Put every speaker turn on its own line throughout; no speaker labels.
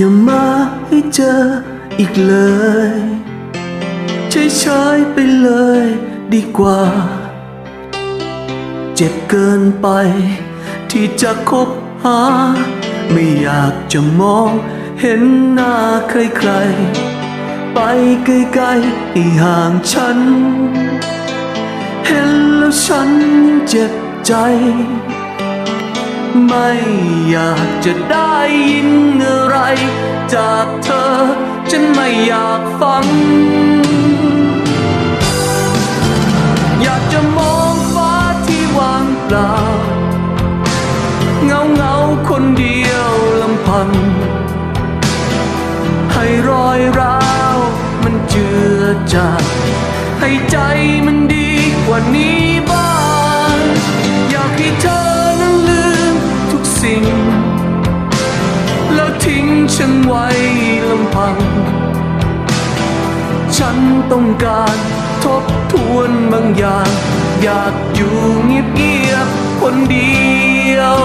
อย่ามาให้เจออีกเลยใช้ใช้ไปเลยดีกว่า เจ็บเกินไป ที่จะคบหา ไม่อยากจะมองเห็นหน้าใครๆ ไปไกลๆให้ห่างฉัน เห็นแล้วฉันเจ็บใจ ไม่อยากจะได้ยินอะไร จากเธอ ฉันไม่อยากฟัง อยากจะมองฟ้าที่ว่างเปล่า เงาเงาคนเดียวลำพังให้รอยร้าวมันเจือจางให้ใจมันดีกว่านี้บ้าง อยากให้เธอ ทุกสิ่งแล้วทิ้งฉันไว้ลำพัง ฉันต้องการทบทวนบางอย่าง อยากอยู่เงียบๆคนเดียว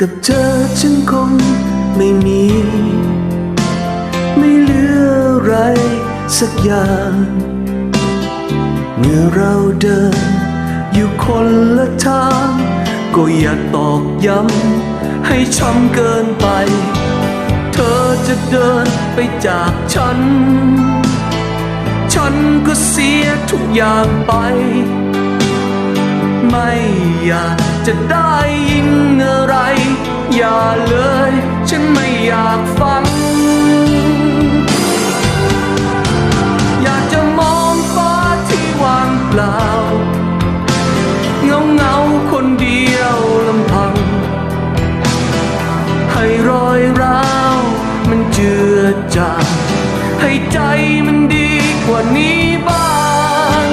กับเธอฉันคงไม่มี สักอย่าง เมื่อเราเดิน อยู่คนละทาง ก็อย่าตอกย้ำ ให้ช้ำเกินไป เธอจะเดินไปจากฉัน ฉันก็เสียทุกอย่างไป ไม่อยากจะได้ยินอะไร อย่าเลย ฉันไม่อยากฟัง คนเดียวลำพัง ให้รอยร้าวมันเจือจางให้ใจมันดีกว่านี้บ้าง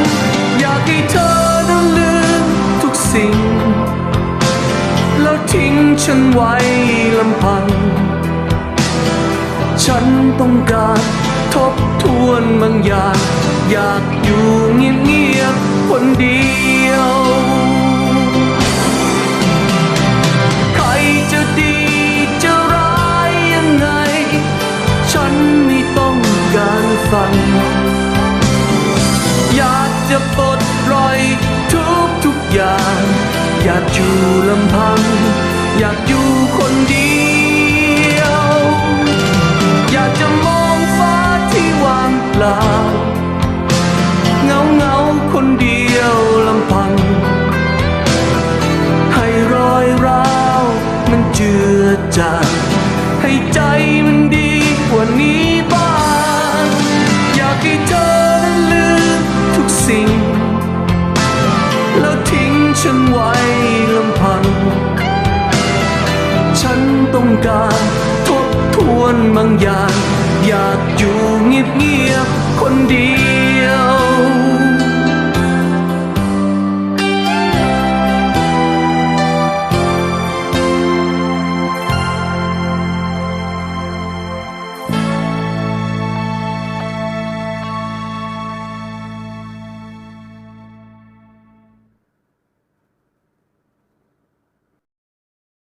อยากให้เธอนั้นลืมทุกสิ่ง แล้วทิ้งฉันไว้ลำพัง ฉันต้องการทบทวนบางอย่าง อยากอยู่เงียบๆคนเดียว การฟังอยากจะปลดปล่อยทุกทุกอย่าง อยากอยู่ลำพัง อยากอยู่คนเดียว อยากจะมองฟ้าที่ว่างเปล่าเงาเงาคนเดียวลำพัง ให้รอยร้าวมันเจือจางให้ใจมันดีกว่านี้ ฉันไว้ลำพัง ฉันต้องการทบทวนบางอย่าง อยากอยู่เงียบๆคนเดียว